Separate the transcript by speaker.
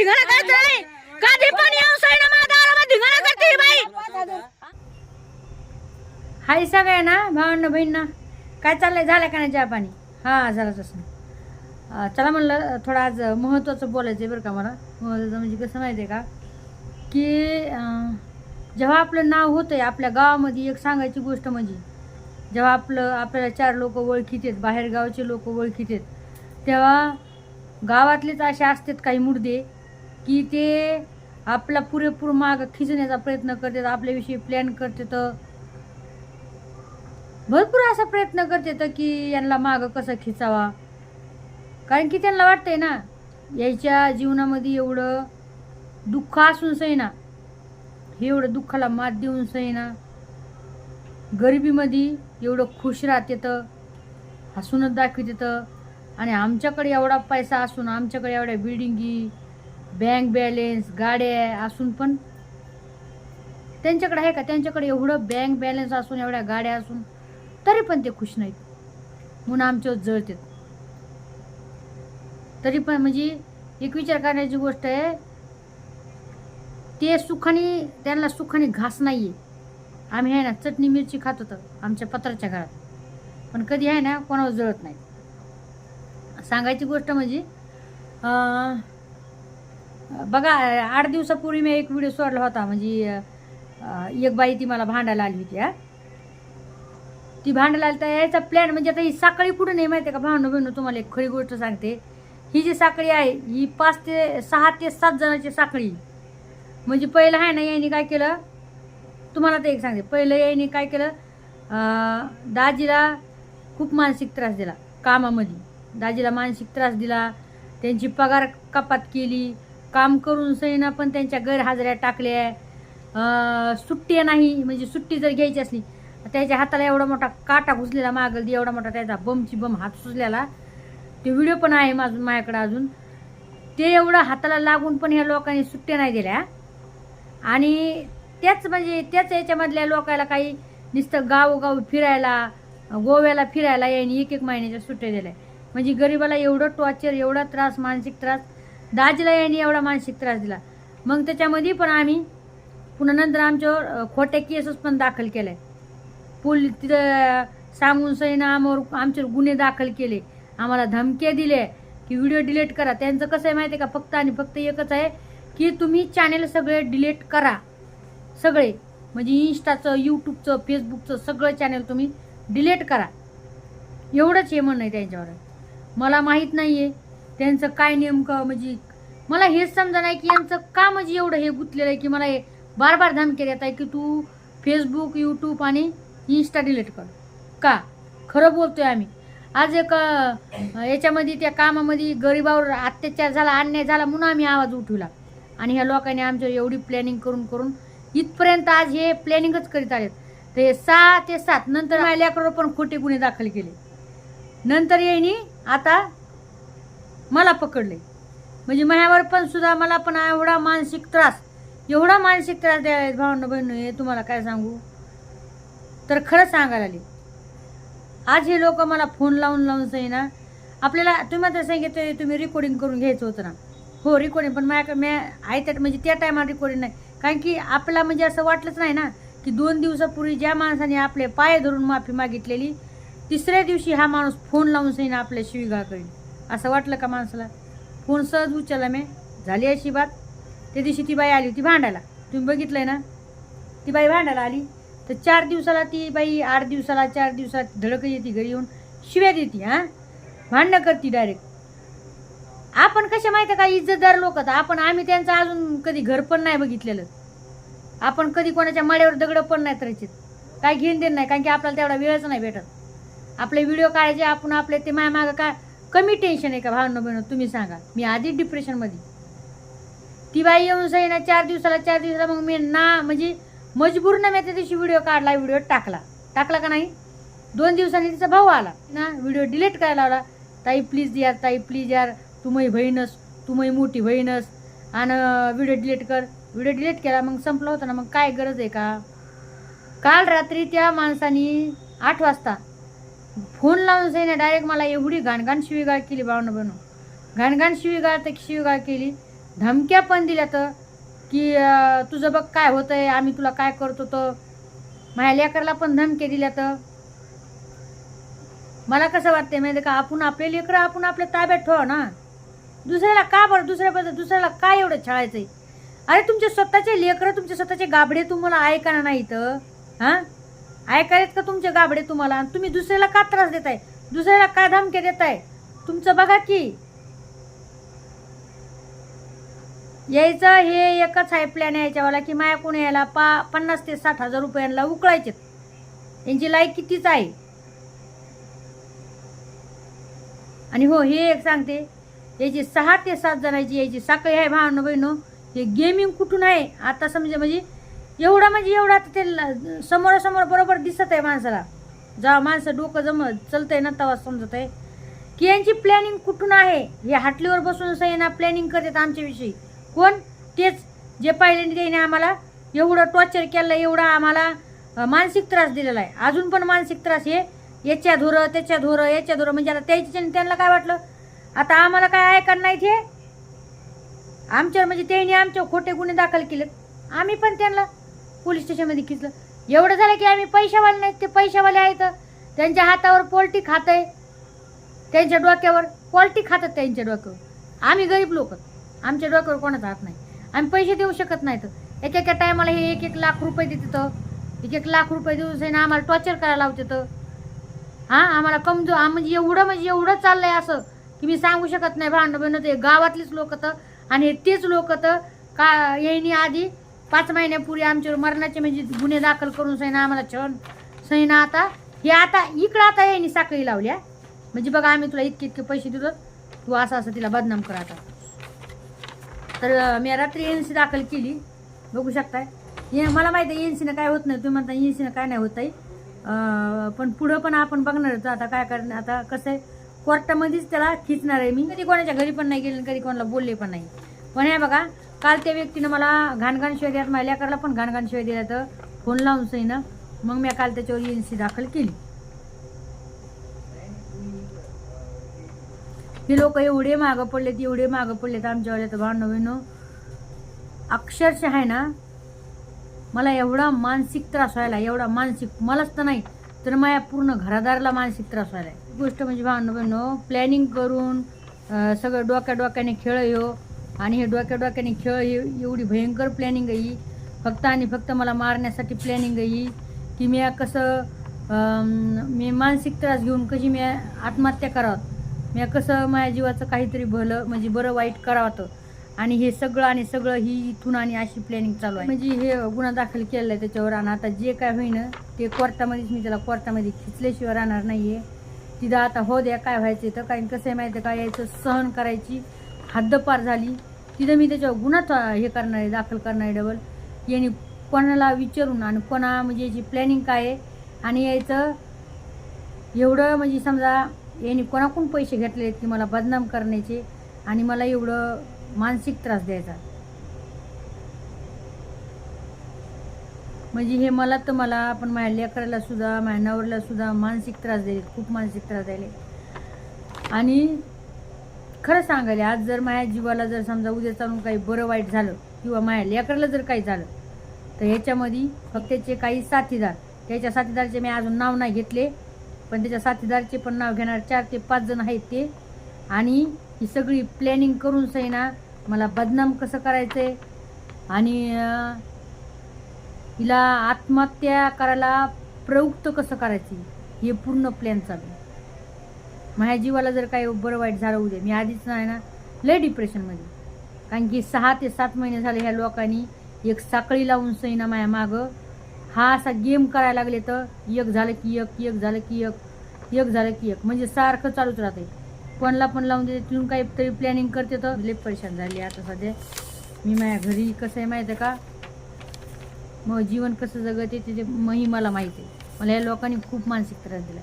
Speaker 1: धिंगाणा कधी पण येऊन सैना दारामध्ये धिंगाणा करते ही बाई. हाय सगळ्यांना भावांना बहिणींना. काय चाललंय? झालं का नाही चहा पाणी? हा झालं तसं. अं, चला म्हणलं थोडं आज महत्त्वाचं बोलायचं आहे बरं का मला. महत्त्वाचं म्हणजे कसं माहिती आहे का? की अं, जेव्हा आपलं नाव होतं आहे आपल्या गावामध्ये एक सांगायची गोष्ट म्हणजे जेव्हा आपलं आपल्याला चार लोक ओळखीत आहेत बाहेरगावचे लोक ओळखीत आहेत तेव्हा गावातलेच असे असतात काही मुर्दे की ते आपला पुरेपूर माग खिचण्याचा प्रयत्न करतात आपल्याविषयी प्लॅन करतात. भरपूर असा प्रयत्न करतात की यांना मागं कसं खिचावा कारण की त्यांना वाटतंय ना याच्या जीवनामध्ये एवढं दुःख असून सैना हे एवढं दुःखाला मात देऊन सैना गरिबीमध्ये एवढं खुश राहते तर हसूनच दाखवते तर आणि आमच्याकडे एवढा पैसा असून आमच्याकडे एवढ्या बिल्डिंगी बँक बॅलेन्स गाड्या असून पण त्यांच्याकडे आहे का? त्यांच्याकडे एवढं बँक बॅलन्स असून एवढ्या गाड्या असून तरी पण ते खुश नाहीत. म्हणून आमच्यावर जळतात तरी पण म्हणजे एक विचार करण्याची गोष्ट आहे ते सुखाने त्यांना सुखाने घास नाही आहे आम्ही आहे ना चटणी मिरची खात होतं आमच्या पत्राच्या घरात. पण कधी आहे ना कोणावर जळत नाही सांगायची गोष्ट म्हणजे अं, बघा आठ दिवसापूर्वी मी एक व्हिडिओ सोडला होता म्हणजे एक बाई ती मला भांडायला आली होती हा. ती भांडायला आली तर यायचा प्लॅन म्हणजे आता ही साखळी कुठं नाही माहिती आहे का? भांडू बहिणू तुम्हाला एक खरी गोष्ट सांगते. ही जी साखळी आहे ही पाच ते सहा ते सात जणांची साखळी. म्हणजे पहिलं आहे ना यांनी काय केलं? तुम्हाला तर एक सांगते. पहिलं यांनी काय केलं? दाजीला खूप मानसिक त्रास दिला कामामध्ये. दाजीला मानसिक त्रास दिला त्यांची पगार कपात केली काम करून सैना पण त्यांच्या गैरहाजऱ्या टाकल्या. सुट्टी नाही म्हणजे सुट्टी जर घ्यायची असली त्याच्या हाताला एवढा मोठा काटा घुसलेला मागल एवढा मोठा त्याचा बमची बम हात सुचलेला ते व्हिडिओ पण आहे माझं माझ्याकडं अजून. ते एवढं हाताला लागून पण ह्या लोकांनी सुट्ट्या नाही दिल्या. आणि त्याच म्हणजे त्याच याच्यामधल्या लोकायला काही नुसतं गावोगाव फिरायला गोव्याला फिरायला यांनी एक एक महिन्याच्या सुट्ट्या दिल्या. म्हणजे गरिबाला एवढं टॉर्चर एवढा त्रास मानसिक त्रास दाजीला यांनी एवढा मानसिक त्रास दिला. मग त्याच्यामध्ये पण आम्ही पुन्हा नंतर आमच्यावर खोट्या केसेस पण दाखल केल्या. पोल तिथं सांगून सैना आमवर आमच्यावर गुन्हे दाखल केले. आम्हाला धमक्या दिल्या की व्हिडिओ डिलीट करा. त्यांचं कसं आहे माहिती आहे का? फक्त आणि फक्त एकच आहे की तुम्ही चॅनेल सगळे डिलीट करा. सगळे. म्हणजे इंस्टाचं यूट्यूबचं फेसबुकचं सगळं चॅनेल तुम्ही डिलीट करा. एवढंच हे म्हणणं आहे त्यांच्यावर. मला माहीत नाही आहे त्यांचं काय नेमकं म्हणजे मला हेच समजा नाही की यांचं का म्हणजे एवढं हे गुंतलेलं आहे की मला हे बार बार धमकी देत आहे की तू फेसबुक यूट्यूब आणि इंस्टा डिलीट कर. का? खरं बोलतोय आम्ही. आज एक याच्यामध्ये त्या कामामध्ये गरिबावर अत्याचार झाला अन्याय झाला म्हणून आम्ही आवाज उठवला. आणि ह्या लोकांनी आमच्यावर एवढी प्लॅनिंग करून करून इथपर्यंत आज हे प्लॅनिंगच करीत आलेत. ते सहा ते सात नंतर माझ्या लेकरावर पण खोटे गुन्हे दाखल केले. नंतर येईनी आता मला पकडले. म्हणजे माझ्यावर पण सुद्धा मला पण एवढा मानसिक त्रास एवढा मानसिक त्रास द्यावेत भावना बहिण हे तुम्हाला काय सांगू? तर खरं सांगायला आली आज हे लोक मला फोन लावून लावून सही ना आपल्याला तुम्ही आता सांगितलं तुम्ही रेकॉर्डिंग करून घ्यायचं होतं ना. हो रेकॉर्डिंग पण माझ्याकडे मी आहे त्या म्हणजे त्या टायमाला रेकॉर्डिंग नाही. कारण की आपला म्हणजे असं वाटलंच नाही ना की दोन दिवसापूर्वी ज्या माणसाने आपले पाय धरून माफी मागितलेली तिसऱ्या दिवशी हा माणूस फोन लावून सही ना आपल्या शिवीगाळ करेल असं वाटलं का माणसाला? फोन सहज उचलला मी. झाली अशी बात? त्या दिवशी ती बाई आली होती भांडायला. तुम्ही बघितलंय ना? ती बाई भांडायला आली. तर चार दिवसाला ती बाई आठ दिवसाला चार दिवसात धडक येते घरी येऊन. शिव्या देते हां? भांडणं करते डायरेक्ट आपण कशा माहिती का? इज्जतदार लोक आपण आम्ही त्यांचं अजून कधी घर पण नाही बघितलेलं. आपण कधी कोणाच्या माड्यावर दगडं पण नाही तरचित काय घेऊन देत नाही कारण की आपल्याला तेवढा वेळच नाही भेटत. आपले व्हिडिओ काढायचे आपण आपले ते माया मागं काय कमी टेन्शन आहे का? भावना बहिण तुम्ही सांगा. मी आधीच डिप्रेशनमध्ये ती बाई येऊन सही ना चार दिवसाला चार दिवसाला मग मी ना म्हणजे मजबूर ना मी त्या दिवशी व्हिडिओ काढला व्हिडिओ टाकला. टाकला का नाही? दोन दिवसांनी तिचा भाऊ आला. ना व्हिडिओ डिलीट करायला लावला. ताई प्लीज यार ताई प्लीज यार तू माझी बहीणस तू माझी मोठी बहीणस आणि व्हिडिओ डिलीट कर. व्हिडिओ डिलीट केला मग संपला होता ना मग काय गरज आहे का? काल रात्री त्या माणसानी आठ वाजता फोन लावून जाईना डायरेक्ट मला एवढी घाणघाण शिवीगाळ केली भावना बनू घाणघाण शिवीगाळ तर शिवीगाळ केली. धमक्या पण दिल्या तर की तुझं बघ काय होतं आहे आम्ही तुला काय करतो तर. माझ्या लेकरला पण धमक्या दिल्या तर. मला कसं वाटतंय माहिती का आपण आपले लेकरं आपण आपल्या ताब्यात ठेवा ना. दुसऱ्याला का बरं दुसऱ्याबद्दल दुसऱ्याला काय एवढं छळायचंय? अरे तुमचे स्वतःचे लेकरं तुमचे स्वतःचे गाबडे तुम्हाला ऐकाना नाही तर हां? ऐकायत का तुमचे गाबडे तुम्हाला? आणि तुम्ही दुसऱ्याला का त्रास देताय? दुसऱ्याला का धमक्या देताय? तुमचं बघा की. यायचं हे एकच आहे प्लॅन यायच्यावाला की माया कोणी यायला पा पन्नास ते साठ हजार रुपयांना उकळायचे यांची लाईक कितीच आहे? आणि हो हे एक सांगते. याची सहा ते सात जणांची यायची साखळी आहे भावनं बहिणं. हे गेमिंग कुठून आहे? आता समजा म्हणजे एवढा म्हणजे एवढा आता ते समोरासमोर बरोबर दिसत आहे माणसाला. जेव्हा माणसं डोकं जम चलतंय ना तेव्हा समजत आहे की यांची प्लॅनिंग कुठून आहे? हे हाटलीवर बसून सैना प्लॅनिंग करतात आमच्याविषयी. कोण? तेच जे पहिल्यांदा त्याने आम्हाला एवढं टॉर्चर केलं एवढा आम्हाला मानसिक त्रास दिलेला आहे. अजून पण मानसिक त्रास हे याच्या धोरं त्याच्या धोरं याच्या धोरं. म्हणजे आता त्याच्या त्यांना काय वाटलं? आता आम्हाला काय ऐकणं नाही ते आमच्यावर म्हणजे त्यांनी आमच्या खोटे गुन्हे दाखल केलेत. आम्ही पण त्यांना पोलीस स्टेशनमध्ये खिचलं एवढं झालं की आम्ही पैशावाले नाहीत ते पैशावाले आहेत. त्यांच्या हातावर पोल्टी खात आहे. त्यांच्या डोक्यावर पोल्टी खातात त्यांच्या डोक्यावर. आम्ही गरीब लोक. आमच्या डोक्यावर कोणाचा हात नाही. आम्ही पैसे देऊ शकत नाहीत. एक एका टायमाला हे एक एक लाख रुपये देतात एक एक लाख रुपये देऊन आम्हाला टॉर्चर करायला लावते तर हां आम्हाला कमजोर म्हणजे एवढं म्हणजे एवढं चाललं आहे असं की मी सांगू शकत नाही. भांडण बहिण ते गावातलीच लोक तर आणि तेच लोक तर का येईनी आधी पाच महिन्यापूर्वी आमच्यावर मरणाचे म्हणजे गुन्हे दाखल करून सैना आम्हाला छण सैना आता हे आता इकडं आता यांनी साखळी लावल्या म्हणजे बघा आम्ही तुला इतके इतके पैसे दिलो तू असं असं तिला बदनाम कर आता. तर मी रात्री एन सी दाखल केली. बघू शकताय. हे मला माहिती आहे एन सीनं काय होत नाही. तुम्ही म्हणता एन सीनं काय नाही होत आहे पण पुढं पण आपण बघणार होतो आता काय करणार आता कसं आहे कोर्टामध्येच त्याला खिचणार आहे मी. कधी कोणाच्या घरी पण नाही गेले आणि कधी कोणाला बोलले पण नाही. पण हे बघा काल त्या व्यक्तीनं मला घाणघाण शिवाय द्यात माझ्या पण घाणघाण शिवाय दिल्या तर फोन लावून सही ना. मग मी काल त्याच्यावर एन सी दाखल केली. हे लोक एवढे मागं पडलेत एवढे मागं पडलेत आमच्यावर तर भाव नवीन अक्षरशः आहे ना मला एवढा मानसिक त्रास व्हायला एवढा मानसिक मलाच तर नाही तर माझ्या पूर्ण घरादाराला मानसिक त्रास व्हायला. गोष्ट म्हणजे भाव नवीन प्लॅनिंग करून सगळं डोक्या डोक्याने खेळ येऊ आणि हे डोक्या डोक्याने खेळ हे एवढी भयंकर प्लॅनिंग आहे. ही. फक्त आणि फक्त मला मारण्यासाठी प्लॅनिंग आहे. ही की मी कसं मी मानसिक त्रास घेऊन कशी मी आत्महत्या करावं? मी कसं माझ्या जीवाचं काहीतरी भलं म्हणजे बरं वाईट करावं आणि हे सगळं आणि सगळं ही इथून आणि अशी प्लॅनिंग चालू आहे. म्हणजे हे गुन्हा दाखल केलेला आहे त्याच्यावर आणि आता जे काय होईन ते कोर्टामध्येच मी त्याला कोर्टामध्ये खिचल्याशिवाय राहणार नाही आहे तिथं आता हो द्या काय व्हायचं तर? काही कसं आहे माहिती आहे का? यायचं सहन करायची हद्दपार झाली. तिथं मी त्याच्यावर गुन्हा हे करणार आहे दाखल करणार आहे डबल यांनी कोणाला विचारून आणि कोणा म्हणजे याची प्लॅनिंग काय आहे? आणि यायचं एवढं म्हणजे समजा यांनी कोणाकडून पैसे घेतले आहेत की मला बदनाम करण्याचे आणि मला एवढं मानसिक त्रास द्यायचा? म्हणजे हे मला तर मला पण माझ्या लेकराला सुद्धा माझ्या नवऱ्याला सुद्धा मानसिक त्रास द्यायला खूप मानसिक त्रास द्यायला. आणि खरं सांगायला आज जर माझ्या जीवाला जर समजा उद्या चालून काही बरं वाईट झालं किंवा माझ्या लेकराला जर काही झालं तर ह्याच्यामध्ये फक्त त्याचे काही साथीदार त्याच्या साथीदारचे मी अजून नाव नाही घेतले पण त्याच्या साथीदारचे पण नाव घेणार चार ते पाच जण आहेत ते. आणि ही सगळी प्लॅनिंग करून सही मला बदनाम कसं करायचं आहे आणि हिला आत्महत्या करायला प्रवृत्त कसं करायची? हे पूर्ण प्लॅन चालू आहे. माझ्या जीवाला जर काही बरं वाईट झालं उद्या मी आधीच नाही ना लय डिप्रेशनमध्ये कारण की सहा ते सात महिने झाले ह्या लोकांनी एक साखळी लावून सैना माझ्या मागं. हा असा गेम करायला लागले तर एक झालं की एक एक झालं की एक एक झालं की एक. म्हणजे सारखं चालूच राहते कोणाला पण लावून देते तिथून काही तरी प्लॅनिंग करते तर. लय परेशान झाली आता सध्या. मी माझ्या घरी कसं आहे माहिती आहे का? मग जीवन कसं जगते ते मही मला माहिती आहे. मला या लोकांनी खूप मानसिक त्रास दिला